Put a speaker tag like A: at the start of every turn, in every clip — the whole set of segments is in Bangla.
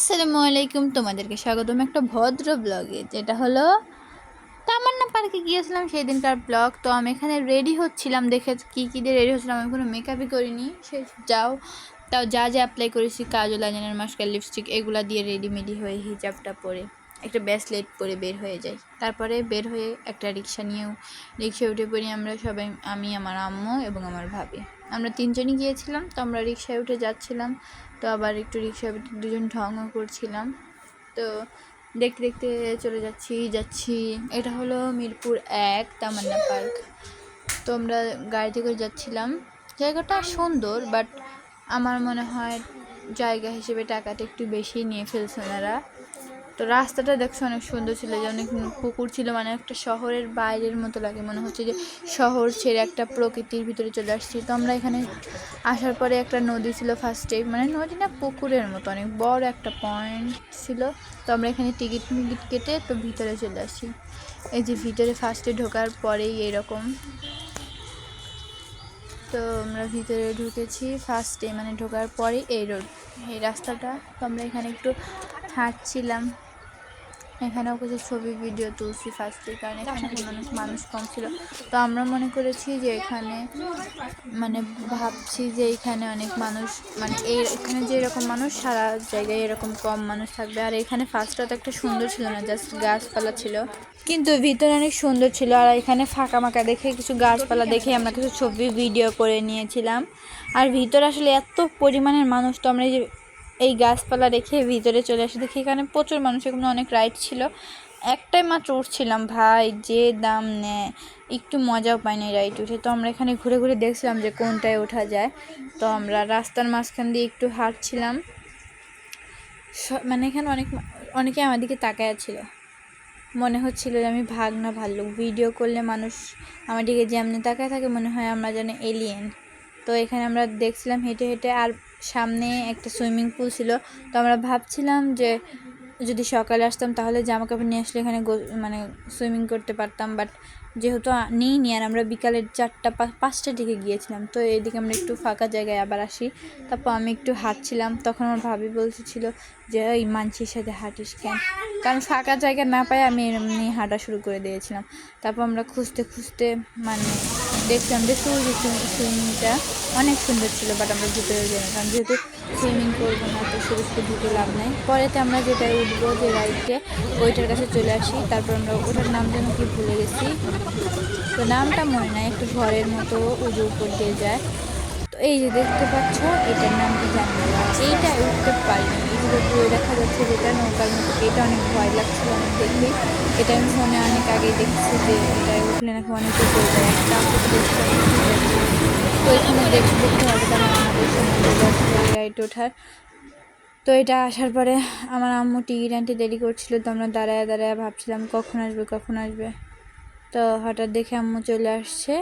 A: আসসালামু আলাইকুম, তোমাদেরকে স্বাগতম একটা ভদ্র ব্লগে যেটা হলো তামান্না পার্কে গিয়েছিলাম সেই দিনকার ব্লগ তো আমি এখানে রেডি হচ্ছিলাম দেখে কী কী দিয়ে রেডি হচ্ছিলাম, আমি কোনো মেকআপই করিনি। সে যাও, তাও যা যা অ্যাপ্লাই করেছি কাজল আজানের মাস্কার লিপস্টিক এগুলা দিয়ে রেডিমেডি হয়ে হিজাবটা পরে। একটা ব্যাসলেট পরে বের হয়ে যাই। তারপরে বের হয়ে একটা রিক্সা নিয়েও, রিক্সা উঠে পড়ি আমরা সবাই, আমি, আমার আম্মু এবং আমার ভাবি। আমরা তিনজনই গিয়েছিলাম, তো আমরা রিক্সায় উঠে যাচ্ছিলাম, তো আবার একটু রিক্সায় উঠে দুজন ঢঙও করছিলাম। তো দেখতে দেখতে চলে যাচ্ছি যাচ্ছি। এটা হলো মিরপুর এক তামান্না পার্ক। তো আমরা গাড়িতে করে যাচ্ছিলাম। জায়গাটা সুন্দর, বাট আমার মনে হয় জায়গা হিসেবে টাকাটা একটু বেশি নিয়ে ফেলছে ওনারা। তো রাস্তাটা দেখছ অনেক সুন্দর ছিল, যে অনেক পুকুর ছিল মানে একটা শহরের বাইরের মতো লাগে, মনে হচ্ছে যে শহর ছেড়ে একটা প্রকৃতির ভিতরে চলে আসছি। তো আমরা এখানে আসার পরে একটা নদী ছিল ফার্স্টে মানে নদী না, পুকুরের মতো, অনেক বড় একটা পয়েন্ট ছিল। তো আমরা এখানে টিকিট টিকিট কেটে তো ভিতরে চলে আসি এই যে ভিতরে ফার্স্টে ঢোকার পরেই এরকম। তো আমরা ভিতরে ঢুকেছি ফার্স্টে মানে ঢোকার পরেই এই রোড, এই রাস্তাটা। তো আমরা এখানে একটু হাঁটছিলাম। এখানেও কিছু ছবি ভিডিও তুলছি ফার্স্টে কারণে এখানে মানুষ মানুষ কম ছিল। তো আমরা মনে করেছি যে এখানে মানে ভাবছি যে এখানে অনেক মানুষ মানে এই এখানে যে এরকম মানুষ সারা জায়গায় এরকম কম মানুষ থাকবে। আর এখানে ফার্স্টটা তো একটা সুন্দর ছিল না জাস্ট গাছপালা ছিল। কিন্তু ভিতরে অনেক সুন্দর ছিল। আর এখানে ফাঁকা মাকা দেখে কিছু গাছপালা দেখে আমরা কিছু ছবি ভিডিও করে নিয়েছিলাম। আর ভিতরে আসলে এত পরিমাণের মানুষ তো আমরা এই যে এই গাছপালা রেখে ভিতরে চলে আসি। দেখি এখানে প্রচুর মানুষ এখানে অনেক রাইড ছিল। একটাই মাত্র উঠছিলাম, ভাই, যে দাম নেয়। একটু মজাও পাইনি রাইড উঠে। তো আমরা এখানে ঘুরে ঘুরে দেখছিলাম যে কোনটায় ওঠা যায়। তো আমরা রাস্তার মাঝখান দিয়ে একটু হাঁটছিলাম। মানে এখানে অনেক অনেকে আমার দিকে তাকায় ছিল। মনে হচ্ছিল যে আমি ভাগ না ভাল্লুক। ভিডিও করলে মানুষ আমার দিকে যেমনি তাকায় থাকে, মনে হয় আমরা যেন এলিয়েন তো এখানে আমরা দেখছিলাম হেঁটে হেঁটে আর সামনে একটা সুইমিং পুল ছিল। তো আমরা ভাবছিলাম যে যদি সকালে আসতাম তাহলে জামা কাপড় নিয়ে আসলে এখানে মানে সুইমিং করতে পারতাম। বাট যেহেতু আ- নিইনি আর আমরা বিকালের চারটা পা- পাঁচটার দিকে গিয়েছিলাম, তো এদিকে আমরা একটু ফাঁকা জায়গায় আবার আসি। তারপর আমি একটু হাঁটছিলাম, তখন আমার ভাবি বলতেছিল যে, এই মানসির সাথে হাঁটিস কেন? কারণ ফাঁকা জায়গা না পাই আমি এমনি হাঁটা শুরু করে দিয়েছিলাম। তারপর আমরা খুঁজতে খুঁজতে মানে দেখলাম যে সুইমিং সুইমিংটা অনেক সুন্দর ছিল বাট আমরা ভিতরে যাই কারণ যেহেতু সুইমিং করব না, তো শুরু ঢুকে লাভ নেই। পরেতে আমরা যেটায় উঠবো যে রাইডে ওইটার কাছে চলে আসি। তারপর আমরা ওটার নাম যেন কি ভুলে গেছি? তো নামটা মনে নাই, একটু ঘরের মতো উজু উপর দিয়ে যায়। তো এই যে দেখতে পাচ্ছ, এটার নাম কি জানি এইটা উঠতে পারিনি। যে দূরে দেখা যাচ্ছে যেটা নৌকার মতো, এটা অনেক ভয় লাগছিল অনেক দেখে এটা আমি ফোনে অনেক আগে দেখছি যে এটা উঠলে নাকি অনেক যায় একটা তো এখানে দেখতে দেখতে হবে কারণ আমাদের ওঠার। তো এটা আসার পরে আমার আম্মু টিকিট আনতে দেরি করছিল, তো আমরা দাঁড়ায় দাঁড়ায় ভাবছিলাম কখন আসবে কখন আসবে। তো হঠাৎ দেখে আম্মু চলে আসছে।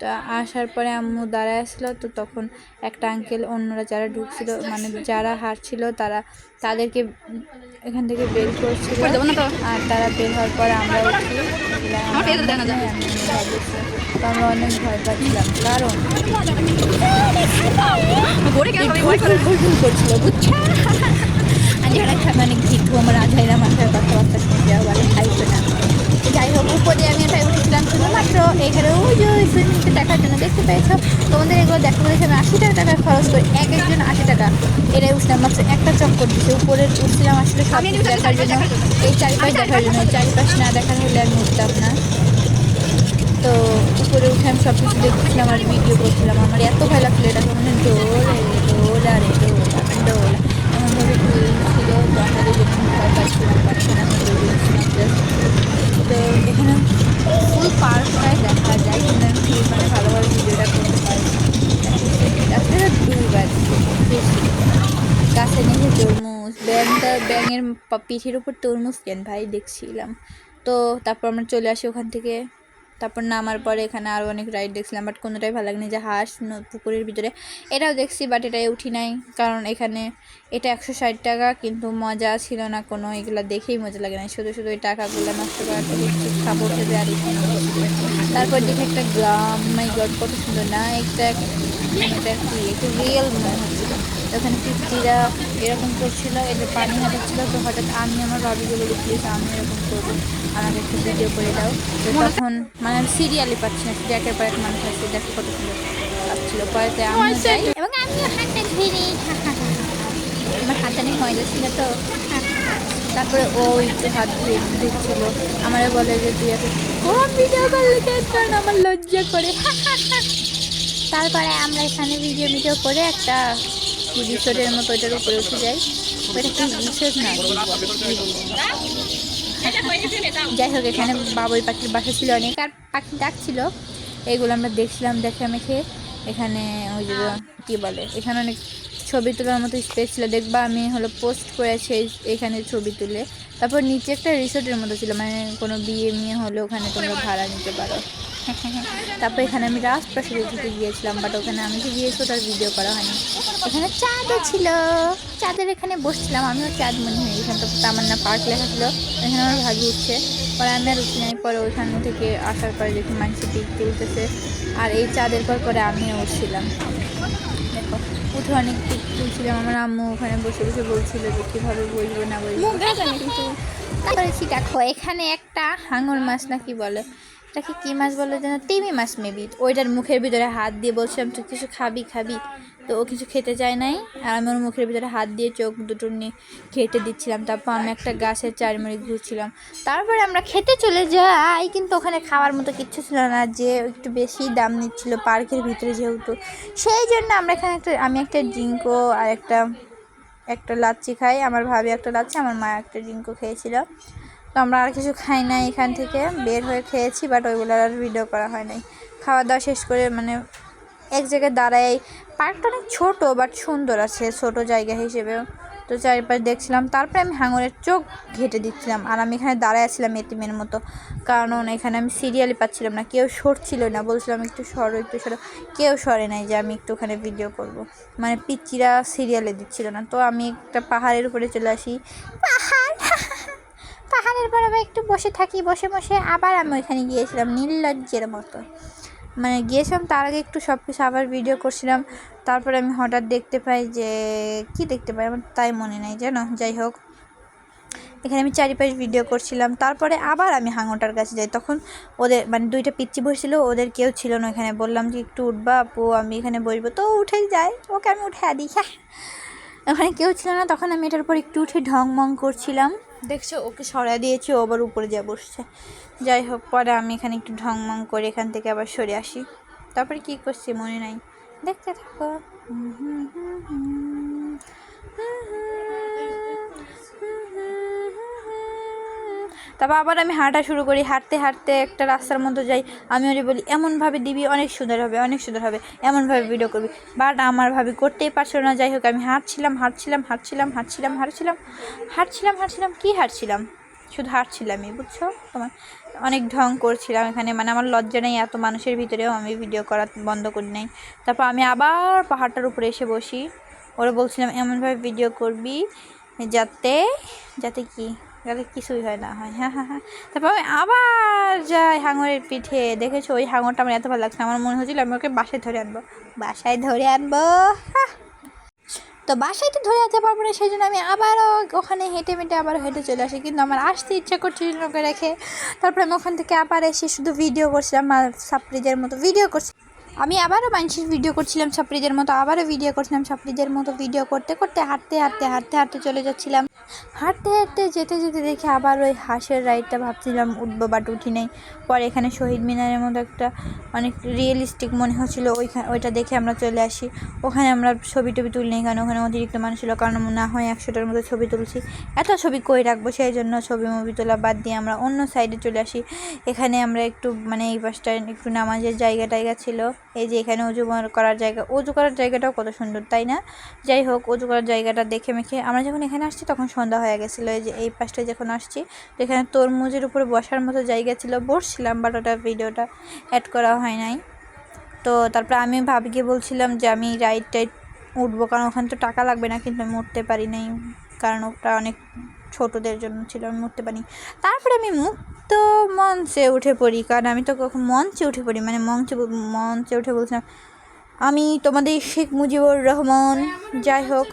A: তো আসার পরে আম্মু দাঁড়ায় আসলো তো তখন একটা আঙ্কেল অন্যরা যারা ঢুকছিল মানে যারা হাঁটছিল তারা তাদেরকে এখান থেকে বের করছিল। আর তারা বের হওয়ার পরে আমরা উঠি। তো আমরা অনেক ভয় পাচ্ছিলাম কারণ করছিল বুঝছ? যারা মানে ঘিটু আমার আধাইরা মাথায় কথাবার্তা শুনতে বলে খাইতো না। যাই হোক উপরে আমি এটাই উঠেছিলাম শুধুমাত্র এখানে ওই যে ওই সুইমিংটা দেখার জন্য দেখতে পেয়েছ। তোমাদের এগুলো দেখা বলেছে আমি আশি টাকা টাকা খরচ করি এক একজন আশি টাকা। এটাই উঠলাম মাত্র একটা চক্কর দিচ্ছে উপরে উঠছিলাম আসলে সব দেখার জন্য। এই চারিপাশ দেখার জন্য। চারিপাশ না দেখার হলে আমি উঠতাম না। তো উপরে উঠে আমি সব কিছু দেখছিলাম আর ভিডিও করছিলাম। আমার এত ভয় লাগছিল এটা মানে দৌড় দৌড় আর দৌড় এমনভাবে ছিল তো আমাদের ভয় পাচ্ছিলাম পাচ্ছি just। তো এখানে ফুল পার্কটাই দেখা যায়, কিন্তু আমি ঠিক মানে ভালোভাবে ভিডিওটা করতে পারি আসলে দুইবার গাছে নিচে তরমুজ, ব্যাংটা, ব্যাঙের পিঠের উপর তরমুজ কেন ভাই দেখছিলাম। তো তারপর আমরা চলে আসি ওখান থেকে। তারপর নামার পরে এখানে আরও অনেক রাইড দেখছিলাম বাট কোনোটাই ভালো লাগেনি যে হাঁস পুকুরের ভিতরে। এটাও দেখছি বাট এটাই উঠি নাই, কারণ এখানে এটা একশো ষাট টাকা, কিন্তু মজা ছিল না কোনো, এগুলো দেখেই মজা লাগে না শুধু শুধু ওই টাকাগুলো নষ্ট হচ্ছে খাব খেতে আর তারপর দেখে একটা গ্রাম মাই গড কত সুন্দর। না একটা এটা কি একটু রিয়েল মনে হচ্ছিল ওখানে পিস্তিরা এরকম করছিল এদের পানি হাঁটাচ্ছিল তো হঠাৎ আমি আমার ভাবিকে বলি প্লিজ আমি এরকম করব আমাকে একটু ভিডিও করে দাও। তো তখন মানে আমি সিরিয়ালি পাচ্ছি না একের পর এক মানুষ আসছে দেখো কত সুন্দর আসছিল পরে আমি যাই। এবং আমিও ধরি আমার হাতানি হয়ে যাচ্ছিল তো তারপরে ও একটু হাত ধুয়ে দিচ্ছিল। আমারে বলে যে তুই এত কম ভিডিও করলে কারণ আমার লজ্জা করে। তারপরে আমরা এখানে ভিডিও ভিডিও করে একটা রিসোর্টের মতো ওইটার উপরে উঠে যাই ওইটা কি রিসোর্ট না যাই হোক, এখানে বাবুই পাখির বাসা ছিল অনেক। আর পাখি ডাকছিল এইগুলো আমরা দেখছিলাম, দেখে মেখে এখানে ওই যে কী বলে, এখানে অনেক ছবি তোলার মতো স্পেস ছিল। দেখবা আমি হলো পোস্ট করেছি এখানে ছবি তুলে। তারপর নিচে একটা রিসোর্টের মতো ছিল। মানে কোনো বিয়ে মিয়ে হলে ওখানে তোমরা ভাড়া নিতে পারো। তারপর এখানে আমি রাজপ্রাসাদে থেকে গিয়েছিলাম বাট ওখানে আমি যে গিয়েছি ওটার ভিডিও করা হয়নি। এখানে চাঁদও ছিল। চাঁদের এখানে বসছিলাম। আমিও চাঁদ মনে হয়ে এখানে তো তামান্না পার্ক লেখা ছিল। এখানে আমার ভাবি উঠছে। পরে আমি আর উঠি নাই। পরে ওইখান থেকে আসার পরে দেখি মানুষ পিক তুলতেছে। আর এই চাঁদের পর পরে আমিও উঠছিলাম। দেখো। উঠে অনেক বলছিলাম আমার আম্মু ওখানে বসে বসে বলছিল যে কীভাবে বলব না বলব কিন্তু তারপরে দেখো, এখানে একটা হাঙর মাছ নাকি বলে। এটাকে কী মাছ বলে যেন? তিমি মাছ মেবি। ওইটার মুখের ভিতরে হাত দিয়ে বলছিলাম তুই কিছু খাবি খাবি। তো ও কিছু খেতে চায় নাই। আর আমি ওর মুখের ভিতরে হাত দিয়ে চোখ দুটো নিয়ে খেতে দিচ্ছিলাম। তারপর আমি একটা গাছের চারমারি ঘুরছিলাম। তারপরে আমরা খেতে চলে যাই, কিন্তু ওখানে খাওয়ার মতো কিচ্ছু ছিল না, যে একটু বেশি দাম নিচ্ছিল পার্কের ভিতরে যেহেতু। সেই জন্য আমরা এখানে একটা, আমি একটা ড্রিঙ্কও আর একটা একটা লাচ্ছি খাই। আমার ভাবি একটা লাচ্ছি, আমার মা একটা ড্রিঙ্কও খেয়েছিল। তো আমরা আর কিছু খাই নাই এখান থেকে, বের হয়ে খেয়েছি বাট ওইগুলো আর ভিডিও করা হয় নাই। খাওয়া দাওয়া শেষ করে মানে এক জায়গায় দাঁড়াই পার্কটা অনেক ছোটো বাট সুন্দর আছে, ছোট জায়গা হিসেবে। তো চারিপাশ দেখছিলাম, তারপরে আমি হাঙরের চোখ ঘেটে দিচ্ছিলাম আর আমি এখানে দাঁড়ায় আছিলাম এতিমের মতো। কারণ এখানে আমি সিরিয়ালি পাচ্ছিলাম না, কেউ সরছিল না, বলছিলাম একটু সরো একটু সরো। কেউ সরে নাই যে আমি একটু ওখানে ভিডিও করব। মানে পিচ্চিরা সিরিয়ালে দিচ্ছিল না। তো আমি একটা পাহাড়ের উপরে চলে আসি। পাহাড়! পাহাড়ের পর আবার একটু বসে থাকি, বসে বসে আবার আমি ওইখানে গিয়েছিলাম নীললজ্জের মতো। মানে গিয়েছিলাম, তার আগে একটু সব কিছু আবার ভিডিও করছিলাম, তারপরে আমি হঠাৎ দেখতে পাই যে, কি দেখতে পাই? আমার তাই মনে নাই জানো যাই হোক। এখানে আমি চারিপাশ ভিডিও করছিলাম, তারপরে আবার আমি হাঙোটার কাছে যাই। তখন ওদের মানে দুইটা পিচ্ছি বসছিল, ওদের কেউ ছিল না এখানে বললাম যে, একটু উঠবা আপু আমি এখানে বসবো। তো ও উঠেই যায় ওকে আমি উঠে দিই। হ্যাঁ। ওখানে কেউ ছিল না, তখন আমি এটার উপর একটু উঠে ঢং মং করছিলাম। দেখছ ওকে সরা দিয়েছি ও আবার উপরে যা বসছে যাই হোক পরে আমি এখানে একটু ঢং মং করে এখান থেকে আবার সরে আসি তারপরে কি করছি মনে নাই দেখতে থাকো হুম হুম হুম হুম। তারপর আবার আমি হাঁটা শুরু করি, হাঁটতে হাঁটতে একটা রাস্তার মধ্যে যাই, আমি ওরে বলি, এমনভাবে দিবি, অনেক সুন্দর হবে, অনেক সুন্দর হবে, এমনভাবে ভিডিও করবি। বাট আমার ভাবি করতেই পারছিল না, যাই হোক আমি হাঁটছিলাম হাঁটছিলাম হাঁটছিলাম হাঁটছিলাম হাঁটছিলাম হাঁটছিলাম হাঁটছিলাম, কী হাঁটছিলাম? শুধু হাঁটছিলামই, বুঝছ? তোমার অনেক ঢং করছিলাম এখানে মানে আমার লজ্জা নেই এত মানুষের ভিতরেও আমি ভিডিও করা বন্ধ করি নাই। তারপর আমি আবার পাহাড়টার উপরে এসে বসি, ওরা বলছিলাম, এমনভাবে ভিডিও করবি যাতে যাতে কি? যাতে কিছুই হয় না, হয় হ্যাঁ হ্যাঁ হ্যাঁ। তারপর আমি আবার যাই হাঙরের পিঠে, দেখেছ? ওই হাঙরটা আমার এত ভালো লাগছে আমার মনে হচ্ছিল আমি ওকে বাসায় ধরে আনব। বাসায় ধরে আনব। তো বাসায় তো ধরে আনতে পারব না সেই জন্য আমি আবারও ওখানে হেঁটে মেটে আবার হেঁটে চলে আসি। কিন্তু আমার আসতে ইচ্ছা করছিল ওকে রেখে। তারপরে আমি ওখান থেকে আবার এসে শুধু ভিডিও করছিলাম সাপ্রিজের মতো ভিডিও করছি। আমি আবারও মানুষের ভিডিও করছিলাম সাপ্রিজের মতো, আবারও ভিডিও করছিলাম সাপ্রিজের মতো ভিডিও করতে করতে হাঁটতে হাঁটতে হাঁটতে হাঁটতে চলে যাচ্ছিলাম। হাঁটতে হাঁটতে যেতে যেতে দেখে আবার ওই হাঁসের রাইডটা ভাবছিলাম, উঠবো বাট উঠি নাই। পরে এখানে শহীদ মিনারের মতো একটা অনেক রিয়েলিস্টিক মনে হচ্ছিল ওইখানে ওইটা দেখে আমরা চলে আসি। ওখানে আমরা ছবি টবি তুলি কারণ ওখানে অতিরিক্ত মানুষ ছিল, কারণ না হয় একশোটার মতো ছবি তুলছি। এত ছবি কই রাখব? সেই জন্য ছবি মুভি তোলা বাদ দিয়ে আমরা অন্য সাইডে চলে আসি। এখানে আমরা একটু মানে এই পাশটা একটু নামাজের জায়গা টাইগা ছিল। এই যে এখানে উজু করার জায়গা, উজু করার জায়গাটাও কত সুন্দর, তাই না? যাই হোক, উজু করার জায়গাটা দেখে মেখে, আমরা যখন এখানে আসছি তখন সন্ধ্যা হয়ে গেছিল, এই যে এই পাশটায় যখন আসছি তো এখানে তরমুজের উপরে বসার মতো জায়গা ছিল, বসছিলাম বাট ওটা ভিডিওটা অ্যাড করা হয় নাই। তো তারপরে আমি ভাবিকে বলছিলাম যে আমি রাইড টাইড উঠবো, কারণ ওখানে তো টাকা লাগবে না, কিন্তু আমি উঠতে পারি নাই, কারণ ওটা অনেক ছোটদের জন্য ছিল, আমি উঠতে পারি তারপরে আমি মুক্ত মঞ্চে উঠে পড়ি কারণ আমি তো কখন মঞ্চে উঠে পড়ি মানে মঞ্চে মঞ্চে উঠে বলছিলাম আমি তোমাদের শেখ মুজিবুর রহমান যাই হোক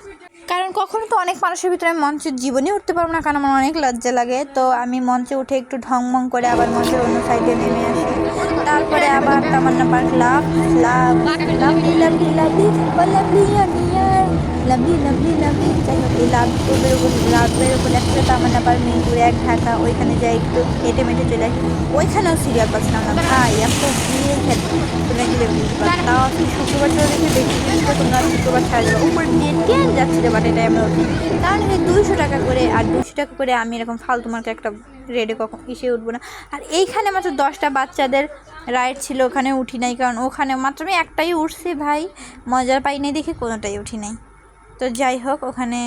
A: কারণ কখনো তো অনেক মানুষের ভিতরে আমি মঞ্চে জীবনে উঠতে পারব না কারণ আমার অনেক লজ্জা লাগে তো আমি মঞ্চে উঠে একটু ঢংমং করে আবার মঞ্চের অন্য সাইডে নেমে আসি তারপরে আবার Tamanna park love love lovely lovely lovely lovely lovely lovely. Lovely যাই হোক, এই লাভ রোডের উপর লাভের উপর একটা তামান্না পার্ক মিরপুরে এক ঢাকা। ওইখানে যাই একটু হেঁটে মেটে চলে আসি। ওইখানেও সিরিয়াল পাচ্ছিলাম না। ভাই, এত ভিড়। খেতে তোমরা গেলে তাও আপনি শুক্রবার ছাড়া দেখে দেখি তো তোমরা শুক্রবার ছাড়া যাবে উপর দিয়ে ট্রেন যাচ্ছিল বাট এটা আমরা তাহলে দুইশো টাকা করে আর দুশো টাকা করে আমি এরকম ফালতু মার্কে একটা রেডে কখন এসে উঠবো না? আর এইখানে মাত্র দশটা বাচ্চাদের রাইড ছিল, ওখানে উঠি নাই। কারণ ওখানে মাত্র আমি একটাই উঠছি, ভাই। মজার পাই নাই দেখে কোনোটাই উঠি নাই। তো যাই হোক, ওখানে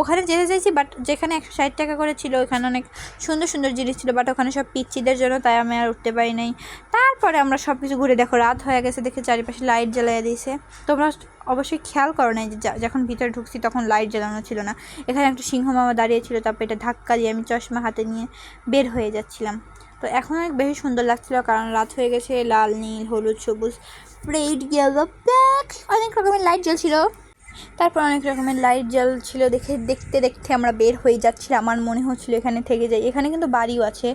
A: ওখানে যেতে চাইছি বাট যেখানে একশো ষাট টাকা করে ছিল ওখানে অনেক সুন্দর সুন্দর জিনিস ছিল বাট ওখানে সব পিচ্ছিদের জন্য, তাই আমি আর উঠতে পারি নাই। তারপরে আমরা সব কিছু ঘুরে, দেখো, রাত হয়ে গেছে, দেখে চারিপাশে লাইট জ্বালিয়ে দিয়েছে। তোমরা অবশ্যই খেয়াল করো নাই যে যখন ভিতরে ঢুকছি, তখন লাইট জ্বালানো ছিল না। এখানে একটা সিংহ মামা দাঁড়িয়েছিল তারপর এটা ধাক্কা দিয়ে আমি চশমা হাতে নিয়ে বের হয়ে যাচ্ছিলাম। তো এখন অনেক বেশি সুন্দর লাগছিল, কারণ রাত হয়ে গেছে, লাল, নীল, হলুদ, সবুজ রেড ব্ল্যাক অনেক রকমের লাইট জ্বলছিল। তারপর অনেক রকমের লাইট জ্বলছিল দেখে, দেখতে দেখতে আমরা বের হয়ে যাচ্ছিলাম আমার মনে হচ্ছিল এখানে থেকে যাই। এখানে কিন্তু বাড়িও আছে।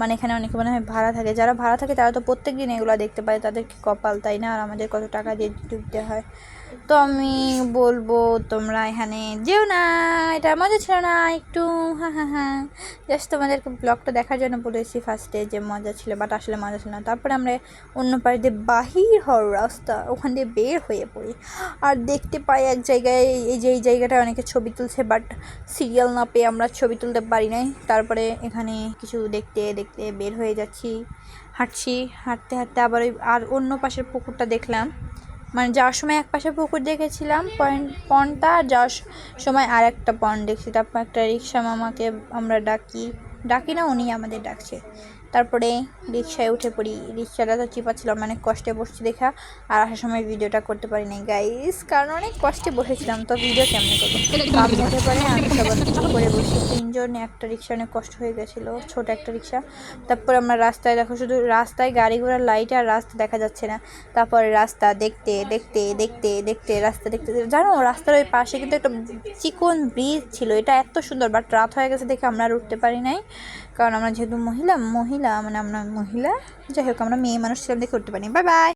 A: মানে এখানে অনেকে মনে হয় ভাড়া থাকে। যারা ভাড়া থাকে, তারা তো প্রত্যেক দিন এগুলো দেখতে পায়। তাদেরকে কপাল, তাই না? আর আমাদের কত টাকা দিয়ে ডুবতে হয়। তো আমি বলব, তোমরা এখানে যেও না, এটা মজা ছিল না, একটু হ্যাঁ হ্যাঁ হ্যাঁ জাস্ট তোমাদেরকে ব্লগটা দেখার জন্য বলেছি ফার্স্টে যে মজা ছিল বাট আসলে মজা ছিল না। তারপরে আমরা অন্য পাড়ে দিয়ে বাহির হওয়ার রাস্তা, ওখান দিয়ে বের হয়ে পড়ি। আর দেখতে পাই এক জায়গায়, এই যে, এই জায়গাটা অনেকে ছবি তুলছে বাট সিরিয়াল না পেয়ে আমরা ছবি তুলতে পারি নাই। তারপরে এখানে কিছু দেখতে দেখতে বের হয়ে যাচ্ছি, হাঁটছি। হাঁটতে হাঁটতে আবার ওই, আর অন্য পাশের পুকুরটা দেখলাম। মানে যাওয়ার সময় এক পাশে পুকুর দেখেছিলাম, পয়েন্ট পন্ডটা আর যাওয়ার সময় আর একটা পন্ড দেখছি। তারপর একটা রিক্সা মামাকে আমরা ডাকি। ডাকি না, উনি আমাদের ডাকছে। তারপরে রিক্সায় উঠে পড়ি। রিক্সাটা তো চিপাচ্ছিলাম অনেক কষ্টে বসছি দেখা, আর আসার সময় ভিডিওটা করতে পারি নাই। গাইস, কারণ অনেক কষ্টে বসেছিলাম, তো ভিডিও কেমন করব? পরে আমি সবার করে তিনজন একটা রিক্সা অনেক কষ্ট হয়ে গেছিল, ছোট একটা রিক্সা। তারপর আমরা রাস্তায় দেখো, শুধু রাস্তায় গাড়ি ঘোড়ার লাইট আর রাস্তা দেখা যাচ্ছে না। তারপরে রাস্তা দেখতে দেখতে দেখতে দেখতে, রাস্তা দেখতে, দেখতে- জানো, রাস্তার ওই পাশে কিন্তু একটা চিকন ব্রিজ ছিল। এটা এত সুন্দর বাট রাত হয়ে গেছে দেখে আমরা আর উঠতে পারি নাই। কারণ আমরা যেহেতু মহিলা মহিলা মানে আমরা মহিলা। যাই হোক, আমরা মেয়ে মানুষ ছিলাম দেখে উঠতে পারি বাই বাই